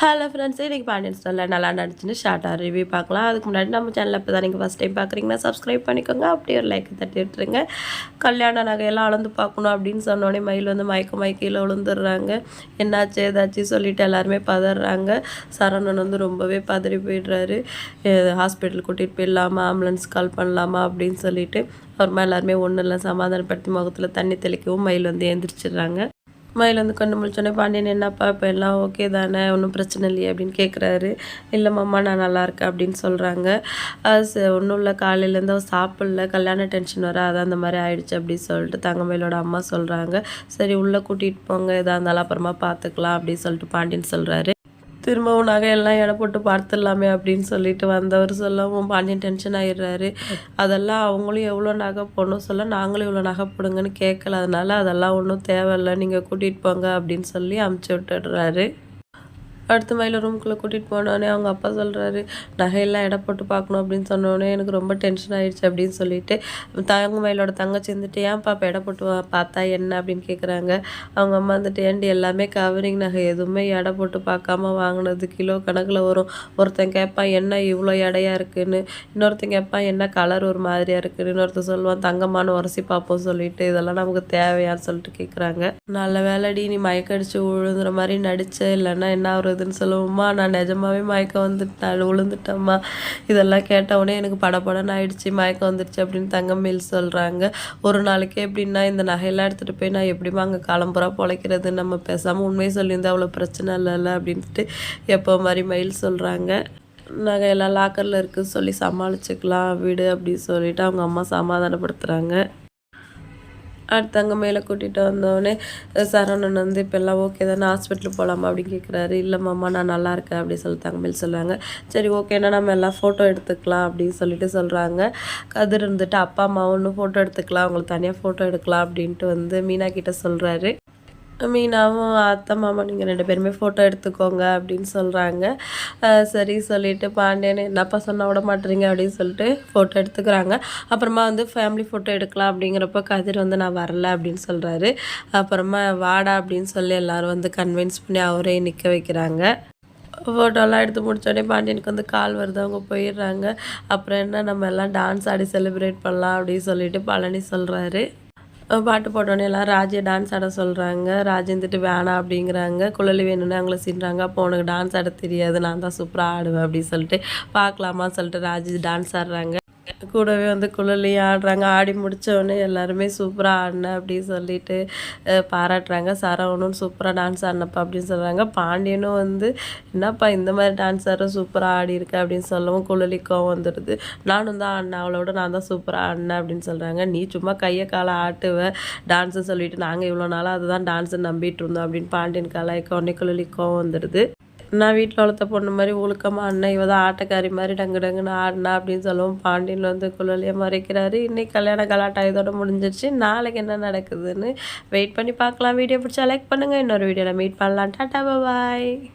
Hello friends இன்றைக்கி பாண்டியன் ஸ்டோரில் நல்லா நடிச்சுன்னு ஷார்ட்டாக ரிவ்யூ பார்க்கலாம். அதுக்கு முன்னாடி நம்ம சேனலில் இப்போ தான் நீங்கள் ஃபஸ்ட் டைம் பார்க்குறீங்கன்னா சப்ஸ்கிரைப் பண்ணிக்கோங்க. அப்படியே ஒரு லைக் தட்டி விட்டுருங்க. கல்யாண நகையெல்லாம் அளந்து பார்க்கணும் அப்படின்னு சொன்னோடனே மயில் வந்து மயக்க மயக்கையில் விழுந்துடுறாங்க என்னாச்சு ஏதாச்சும் சொல்லிட்டு எல்லாருமே பதறாங்க. சரவணன் வந்து ரொம்பவே பதறி போயிடுறாரு. ஹாஸ்பிட்டல் கூட்டிகிட்டு போயிடலாமா? ஆம்புலன்ஸ் கால் பண்ணலாமா? அப்படின்னு சொல்லிட்டு அப்புறமா எல்லாருமே ஒன்றும் இல்லை சமாதானப்படுத்தி முகத்தில் தண்ணி தெளிக்கவும் மயில் வந்து எழுந்திரிச்சிடுறாங்க மயில் வந்து கண்டு முழிச்சோடனே பாண்டியன் என்னப்பா இப்போ எல்லாம் ஓகே தானே? ஒன்றும் பிரச்சனை இல்லையே? அப்படின்னு கேட்குறாரு இல்லை மாமா நான் நல்லா இருக்கேன் அப்படின்னு சொல்கிறாங்க ஒன்றும் இல்லை காலையிலேருந்து அவள் சாப்பிடல. கல்யாண டென்ஷன் வர அதான் அந்த மாதிரி ஆயிடுச்சு அப்படின்னு சொல்லிட்டு தங்கமயிலோட அம்மா சொல்கிறாங்க சரி உள்ளே கூட்டிகிட்டு போங்க. எதாக இருந்தாலும் அப்புறமா பார்த்துக்கலாம் அப்படின்னு சொல்லிட்டு பாண்டியன் சொல்கிறாரு திரும்பவும் நகையெல்லாம் எடை போட்டு பார்த்துடலாமே அப்படின்னு சொல்லிட்டு வந்தவர் சொல்லவும் பாண்டியன் டென்ஷன் ஆகிடுறாரு அதெல்லாம் அவங்களும் எவ்வளோ நகை போடணும் சொல்ல நாங்களும் இவ்வளோ நகை போடுங்கன்னு கேட்கல. அதனால அதெல்லாம் ஒன்றும் தேவையில்லை. நீங்கள் கூட்டிகிட்டு போங்க அப்படின்னு சொல்லி அமுச்சு விட்டுடுறாரு. அடுத்த மயில ரூம்குள்ளே கூட்டிகிட்டு போனோடனே அவங்க அப்பா சொல்கிறாரு நகையெல்லாம் எடை போட்டு பார்க்கணும் அப்படின்னு சொன்னோடனே எனக்கு ரொம்ப டென்ஷன் ஆகிடுச்சு அப்படின்னு சொல்லிட்டு தங்க மயிலோட தங்கச்சி வந்துட்டு ஏன் பாப்பா எடை போட்டு பார்த்தா என்ன? அப்படின்னு கேட்குறாங்க அவங்க அம்மா வந்துட்டு ஏண்டி எல்லாமே கவரிங் நகை எதுவுமே எடை போட்டு பார்க்காம வாங்கினது கிலோ கணக்கில் வரும். ஒருத்தன் கேட்பான் என்ன இவ்வளோ எடையாக இருக்குன்னு? இன்னொருத்தன் கேட்பான் என்ன கலர் ஒரு மாதிரியாக இருக்குன்னு? இன்னொருத்தன் சொல்லுவான் தங்கமான உரசி பார்ப்போம் சொல்லிட்டு இதெல்லாம் நமக்கு தேவையான்னு சொல்லிட்டு கேட்குறாங்க நல்ல வேலைடி நீ மயக்கடிச்சு விழுந்துற மாதிரி நடிச்ச இல்லைன்னா என்ன ஆகுறது? வருதுன்னு சொல்லுவோம்மா. நான் நிஜமாவே மயக்கம் வந்துட்டேன். விழுந்துட்டேம்மா இதெல்லாம் கேட்டவுடனே எனக்கு படப்படன்னு ஆயிடுச்சு. மயக்கம் வந்துடுச்சு அப்படின்னு தங்கமேல் சொல்கிறாங்க ஒரு நாளைக்கு எப்படின்னா இந்த நகையெல்லாம் எடுத்துகிட்டு போய் நான் எப்படிமா அங்கே காலம்புறா பொழைக்கிறது? நம்ம பேசாமல் உண்மையை சொல்லியிருந்தா அவ்வளோ பிரச்சனை இல்லைல்ல அப்படின்ட்டு எப்போ மாதிரி மயில் சொல்கிறாங்க நகையெல்லாம் லாக்கரில் இருக்குன்னு சொல்லி சமாளிச்சுக்கலாம் வீடு அப்படின்னு சொல்லிட்டு அவங்க அம்மா சமாதானப்படுத்துகிறாங்க அடுத்தவங்க மேலே கூட்டிகிட்டு வந்தோடனே சரவணன் வந்து இப்போல்லாம் ஓகே தானே ஹாஸ்பிட்டல் போகலாமா அப்படின்னு கேட்குறாரு. இல்லை மாமா நான் நல்லா இருக்கேன் அப்படின்னு சொல்லி தங்கமேல் சொல்லுவாங்க. சரி ஓகேன்னா நம்ம எல்லாம் ஃபோட்டோ எடுத்துக்கலாம் அப்படின்னு சொல்லிட்டு சொல்கிறாங்க கதிர் இருந்துட்டு அப்பா அம்மா ஒன்று ஃபோட்டோ எடுத்துக்கலாம் அவங்களுக்கு தனியாக ஃபோட்டோ எடுக்கலாம் அப்படின்ட்டு வந்து மீனா கிட்டே சொல்கிறாரு மீனாவும் அத்தை மாமா நீங்கள் ரெண்டு பேருமே ஃபோட்டோ எடுத்துக்கோங்க அப்படின்னு சொல்கிறாங்க சரி சொல்லிவிட்டு பாண்டியன் என்னப்பா சொன்னால் விட மாட்டேறீங்க அப்படின்னு சொல்லிட்டு ஃபோட்டோ எடுத்துக்கிறாங்க. அப்புறமா வந்து ஃபேமிலி ஃபோட்டோ எடுக்கலாம் அப்படிங்கிறப்ப கதிர் வந்து நான் வரல அப்படின்னு சொல்கிறாரு அப்புறமா வாடா அப்படின்னு சொல்லி எல்லோரும் வந்து கன்வின்ஸ் பண்ணி அவரே நிற்க வைக்கிறாங்க. ஃபோட்டோலாம் எடுத்து முடித்தோடனே பாண்டியனுக்கு வந்து கால் வருது. அவங்க போயிடுறாங்க. அப்புறம் என்ன நம்ம எல்லாம் டான்ஸ் ஆடி செலிப்ரேட் பண்ணலாம் அப்படின்னு சொல்லிட்டு பழனி சொல்கிறாரு பாட்டு போட்டோன்னே எல்லாம் ராஜியை டான்ஸ் ஆட சொல்கிறாங்க ராஜி வேணாம் அப்படிங்கிறாங்க. குழலி வேணும்னு அவங்கள சின்றாங்க. அப்போ உனக்கு டான்ஸ் ஆட தெரியாது. நான் தான் சூப்பராக ஆடுவேன் அப்படின்னு சொல்லிட்டு பார்க்கலாமா சொல்லிட்டு ராஜி டான்ஸ் ஆடுறாங்க. கூடவே வந்து குழலையும் ஆடுறாங்க. ஆடி முடித்தவொடனே எல்லாருமே சூப்பராக ஆடின அப்படின்னு சொல்லிட்டு பாராட்டுறாங்க. சரவணும் சூப்பராக டான்ஸ் ஆடினப்பா அப்படின்னு சொல்கிறாங்க பாண்டியனும் வந்து என்னப்பா இந்த மாதிரி டான்ஸ் ஆடுற சூப்பராக ஆடி இருக்க? அப்படின்னு சொல்லவும் குழலிக்கும் வந்துடுது. நானும் தான் ஆடினேன். அவளோட நான் தான் சூப்பராக ஆடினேன். அப்படின்னு சொல்கிறாங்க நீ சும்மா கையை காலை ஆட்டுவ டான்ஸுன்னு சொல்லிட்டு நாங்கள் இவ்வளோ நாளாக அதுதான் டான்ஸை நம்பிட்டு இருந்தோம். அப்படின்னு பாண்டியன் கலாய்க்க உடனே குழலிக்கும் வந்துடுது. நான் வீட்டில் வளர்த்த பொண்ணு மாதிரி ஒழுக்கமாக அண்ணன் இவ தான் ஆட்டக்காரி மாதிரி டங்கு டங்குன்னு ஆடினா அப்படின்னு சொல்லவும். பாண்டியன் வந்து குழலையை மறைக்கிறாரு. இன்னைக்கு கல்யாண கலாட்டா இதோட முடிஞ்சிருச்சு. நாளைக்கு என்ன நடக்குதுன்னு வெயிட் பண்ணி பார்க்கலாம். வீடியோ பிடிச்சா லைக் பண்ணுங்கள் இன்னொரு வீடியோவில் மீட் பண்ணலாம். டாட்டா பாய்